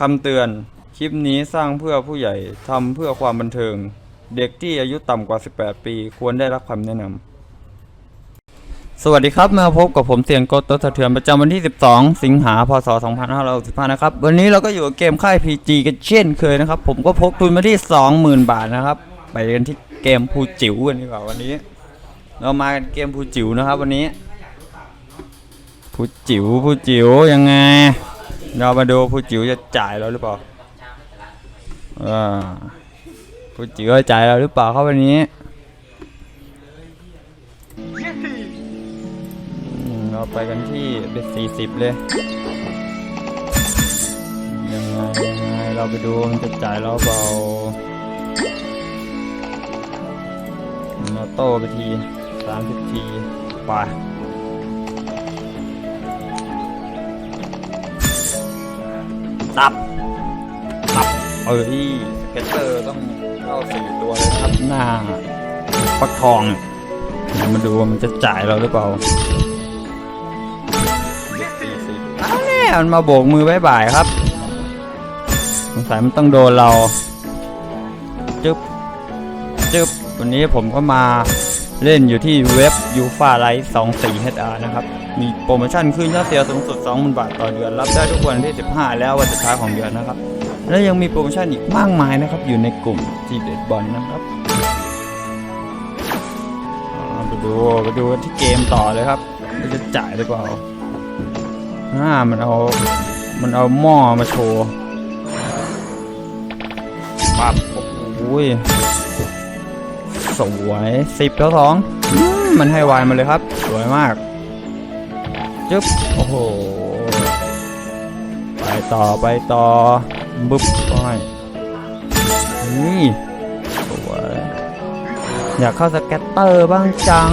คำเตือน คลิปนี้สร้างเพื่อผู้ใหญ่ทำเพื่อความบันเทิง เด็กที่อายุต่ำกว่า 18 ปี ควรได้รับคำแนะนำ สวัสดีครับ มาพบกับผมเสียงโกโตสะเทือนประจำวันที่ 12 สิงหา พศ 2565 นะครับ วันนี้เราก็อยู่กับเกมค่าย PG กันเช่นเคยนะครับ ผมก็พกทุนมาที่ 20,000 บาทนะครับ ไปกันที่เกมภูจิ๋วกันดีกว่าวันนี้ เรามากันเกมภูจิ๋วนะครับ วันนี้ภูจิ๋วภูจิ๋วยังไง เรามาดูภูจิ๋วจะจ่ายเราหรือเปล่าอ่าภูจิ๋วจะจ่ายเราหรือเปล่าครับวันนี้เราไปกันที่เป็นสี่สิบเลยยังไงยังไงเราไปดูมันจะจ่ายเราเปล่าเราโต้ไปทีสามสิบทีไป ตับ ตับ เอ้ยเพชเตอร์ต้องเข้าสี่ตัวเลยครับหน้าปักทองเดี๋ยวมาดูว่ามันจะจ่ายเราหรือเปล่าอ้าวเนี่ยมันมาโบกมือบายบายครับสงสัยมันต้องโดนเรา จึ๊บ จึ๊บ วันนี้ผมก็มา เล่นอยู่ที่เว็บยูฟาไลท์24 HR นะครับ มีโปรโมชั่นขึ้นยอดเสียสูงสุด 20,000 บาทต่อเดือน รับได้ทุกวันที่ 15 แล้ววันสุดท้ายของเดือนนะครับ และยังมีโปรโมชั่นอีกมากมายนะครับ อยู่ในกลุ่มจีเด็ดบอลนะครับไปดูไปดูกันที่เกมต่อเลยครับมันจะจ่ายหรือเปล่าอ่ามันเอา มันเอาหม้อมาโชว์ปั๊บโอ้ย สวยสิบแล้วสองมมันให้วายมาเลยครับ สวยมากจึ๊บโอ้โหไปต่อไปต่อบึ๊บไปนี่สวยอยากเข้าสแกตเตอร์บ้างจัง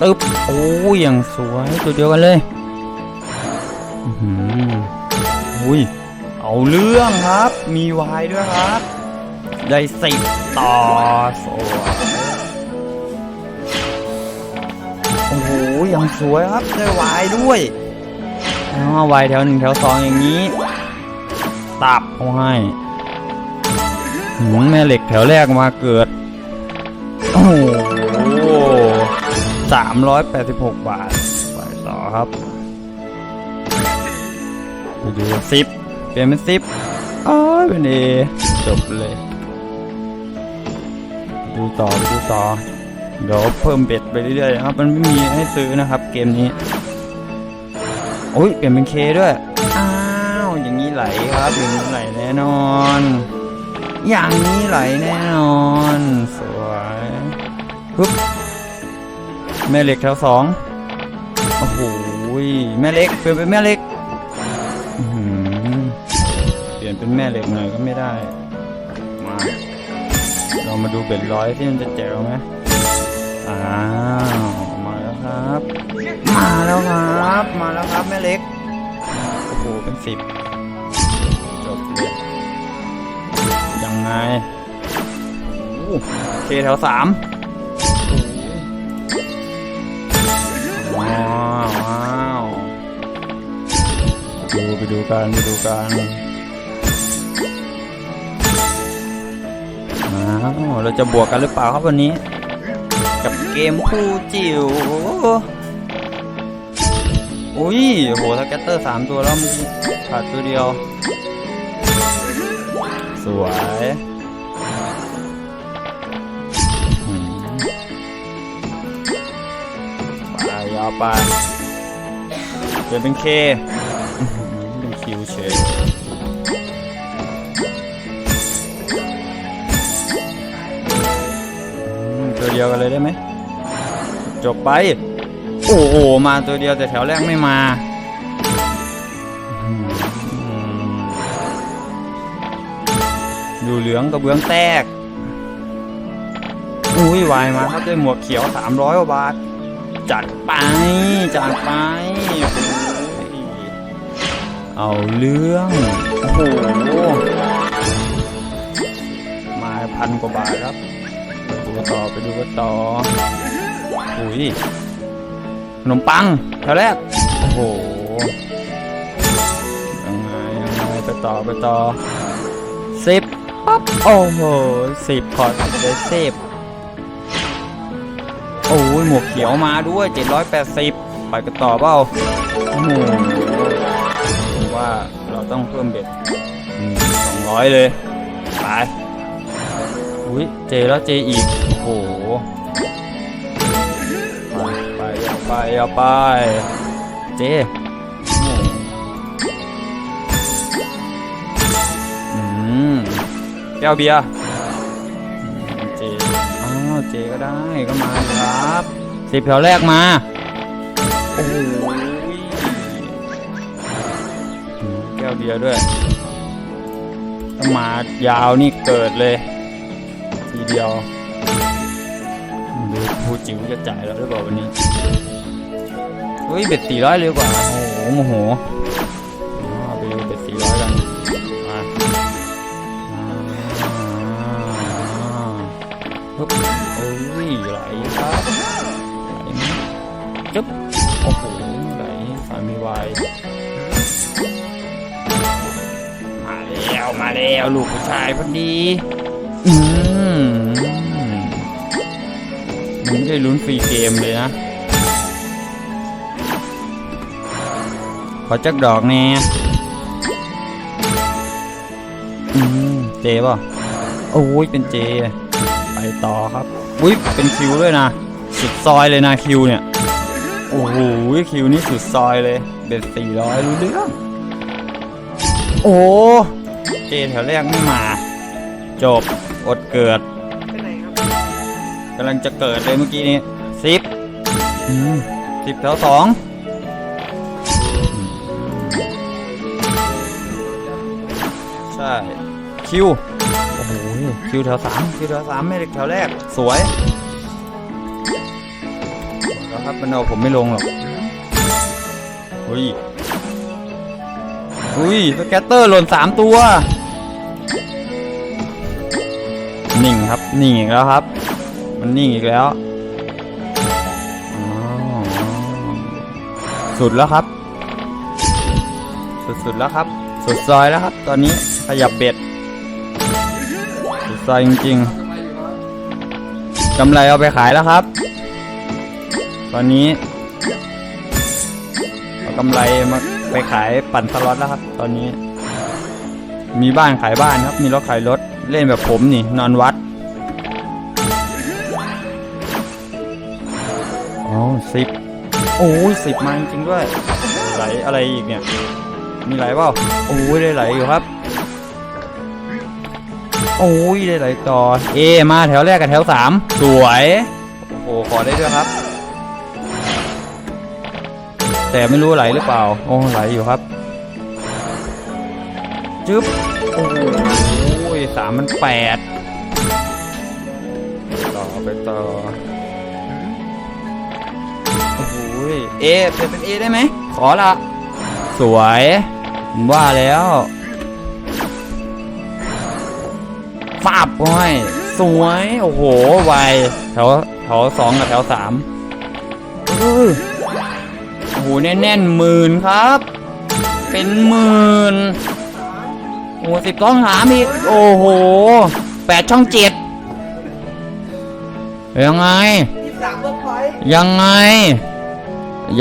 ตึ๊บโอ้ยอย่างสวยตัวเดียวกันเลย อือหืออุ้ย เอาเรื่องครับ มีวายด้วยครับ ได้สิบต่อสวยโอ้โหยังสวยครับ ได้วายด้วยอ๋อวายแถวหนึ่งแถวสองอย่างนี้ ตับเขาให้หืมแม่เหล็กแถวแรกมาเกิด โอ้โหสามร้อยแปดสิบหกบาท ไปต่อครับไปดูสิบ ลี่ยนเป็นซิปอ๋อเป็นเอจบเลย ดูต่อดูต่อ เดี๋ยวเพิ่มเบ็ดไปเรื่อยๆครับ มันไม่มีให้ซื้อนะครับ เกมนี้โอ้ยเปลี่ยนเป็นเคด้วย อ้าว อย่างนี้ไหลครับ อย่างนี้ไหลแน่นอน อย่างนี้ไหลแน่นอน สวยปึ๊บแม่เหล็กแถวสองโอ้โหแม่เล็กเปลี่ยนเป็นแม่เล็ก ลี่ยนเป็นแม่เหล็กหน่อยก็ไม่ได้ มา เรามาดูเบ็ดร้อยที่มันจะแจ๋วไหมอ้าวมาแล้วครับ มาแล้วครับ มาแล้วครับแม่เล็กโอ้โหเป็นสิบจบยังไงโอ้เคแถวสามว้าวว้าวดูไปดูกันไปดูกันาวเราจะบวกกันหรือเปล่าครับวันนี้ กับเกมคู่จิ๋วอุ้ยโหสแกตเตอร์สามตัวแล้วมื่อกี้ขาดตัวเดียว สวยไปยาวไปเปลี่ยนเป็นเค เดียวกันเลยได้ไหมจบไป โอ้โหมาตัวเดียวแต่แถวแรกไม่มาดูเหลืองกับเบื้องแตก อุ้ยวายมาครับด้วยหมวกเขียว 300กว่าบาท จัดไป จัดไป เอาเรื่อง โอ้โห มาพันกว่าบาทครับ ไปดูต่อไปดูกันต่ออุ้ยนมปังแถวแรกโอ้โหยังไงยังไงไปต่อไปต่อสิบปั๊บโอ้โหสิบพอร์ตได้สิบโอ้ยหมวกเขียวมาด้วยเจ็ดร้อยแปดสิบไปกันต่อเปล่าโอ้โหผมว่าเราต้องเพิ่มเบ็ดสองร้อยเลยไป อุ้ยเจแล้วเจอีก โอ้โห ไปเอาไปเอาไป เจอืมแก้วเบียร์เจอ้าวเจก็ได้ก็มาครับสิบแถวแรกมา โอ้โหแก้วเบียร์ด้วย มายาวนี่เกิดเลย ทีเดียวดูผู้จิ๋วจะจ่ายแล้วหรือเปล่าวันนี้เฮ้ยเบ็ดสี่ร้อยเร็วกว่า โอ้โหโมโหอ๋อไปดูเบ็ดสี่ร้อยกันมาอ่าฮึบเอ้ยไหลครับไหลไหมจึ๊บโอ้โหไหลสามีวายมาแล้วมาแล้วลูกผู้ชายพอดี อืม มันไม่ได้ลุ้นฟรีเกมเลยนะ ขอจักดอกแน่อืมเจป่ะโอ้ยเป็นเจ ไปต่อครับอุ้ยเป็นคิวด้วยนะ สุดซอยเลยนะคิวเนี่ย โอ้โหคิวนี่สุดซอยเลย เบ็ดสี่ร้อยรู้เรื่องโอ้เจแถวแรกไม่มา จบ อดเกิด กำลังจะเกิดเลยเมื่อกี้นี้สิบสิบแถวสองใช่คิวโอ้โหคิวแถวสามคิวแถวสามไม่ได้แถวแรก สวยแล้วครับมันเอาผมไม่ลงหรอกอุ้ยอุ้ยสแกตเตอร์หล่นสามตัวนิ่งครับนิ่งอีกแล้วครับ มันนิ่งอีกแล้วสุดแล้วครับ สุดๆแล้วครับ สุดซอยแล้วครับ ตอนนี้ขยับเบ็ด สุดซอยจริง ๆกำไรเอาไปขายแล้วครับ ตอนนี้เอากำไรมาไปขายปั่นสล็อตแล้วครับ ตอนนี้ มีบ้านขายบ้านครับ มีรถขายรถ เล่นแบบผมนี่ นอนวัด อ๋อสิบโอ้ยสิบมาจริงด้วย ไหลอะไรอีกเนี่ย มีไหลเปล่าโอ้ยได้ไหลอยู่ครับ โอ้ยได้ไหลต่อ เอ มาแถวแรกกับแถวสามสวย โอ้โขอได้ด้วยครับ แต่ไม่รู้ไหลหรือเปล่า โอ้ไหลอยู่ครับ จึ๊บ โอ้โหสามมันแปดต่อไปต่อ โอ้โหเอเปลี่ยนเป็นเอได้ไหมขอละสวยว่าแล้วฟาบโอ้ยสวยโอ้โหไวแถวแถวสองกับแถวสามอื้อโอ้โหแน่นๆหมื่นครับ เป็นหมื่นโอ้สิบต้องหามอีกโอ้โหแปดช่องเจ็ดยังไง ยังไง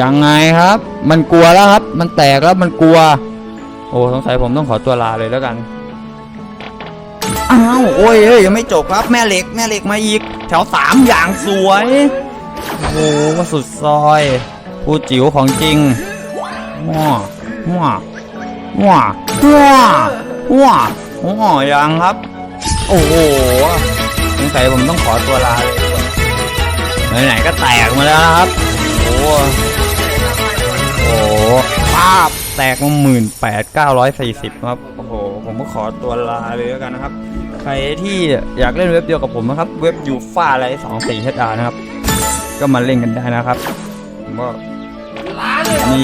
ยังไงครับ มันกลัวแล้วครับ มันแตกแล้วมันกลัว โอ้สงสัยผมต้องขอตัวลาเลยแล้วกันอ้าวโอ้ยเอ้ยยังไม่จบครับแม่เหล็กแม่เหล็กมาอีก แถวสามอย่างสวยโอ้โหมาสุดซอยผู้จิ๋วของจริงว้าว้าว้าว้าว้าว้ายังครับ โอ้โหสงสัยผมต้องขอตัวลาเลยดีกว่าไหนๆก็แตกมาแล้วนะครับโอ้โหโอ้โภาพแตกมาหมื่นแปดเก้าร้อยสี่สิบครับ โอ้โห ผมก็ขอตัวลาเลยแล้วกันนะครับ ใครที่อยากเล่นเว็บเดียวกับผมนะครับ เว็บยูฟ่าอะไรสองสี่เฮดานะครับ ก็มาเล่นกันได้นะครับผมก็มี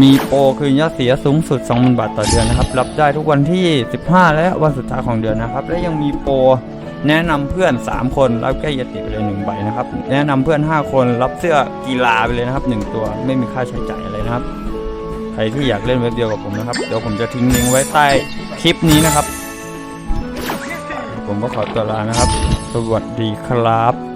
มีโปรคืนยอดเสียสูงสุด 20,000 บาทต่อเดือนนะครับ รับได้ทุกวันที่ 15 และวันสุดท้ายของเดือนนะครับ และยังมีโปรแนะนำเพื่อน 3 คนรับแก้ยติไปเลยหนึ่งใบนะครับ แนะนำเพื่อน 5 คนรับเสื้อกีฬาไปเลยนะครับ 1 ตัวไม่มีค่าใช้จ่ายอะไรนะครับ รที่อยากเล่นเว็บเดียวกับผมนะครับ เดี๋ยวผมจะทิ้งลิงก์ไว้ใต้คลิปนี้นะครับ ผมก็ขอตัวลานะครับ สวัสดีครับ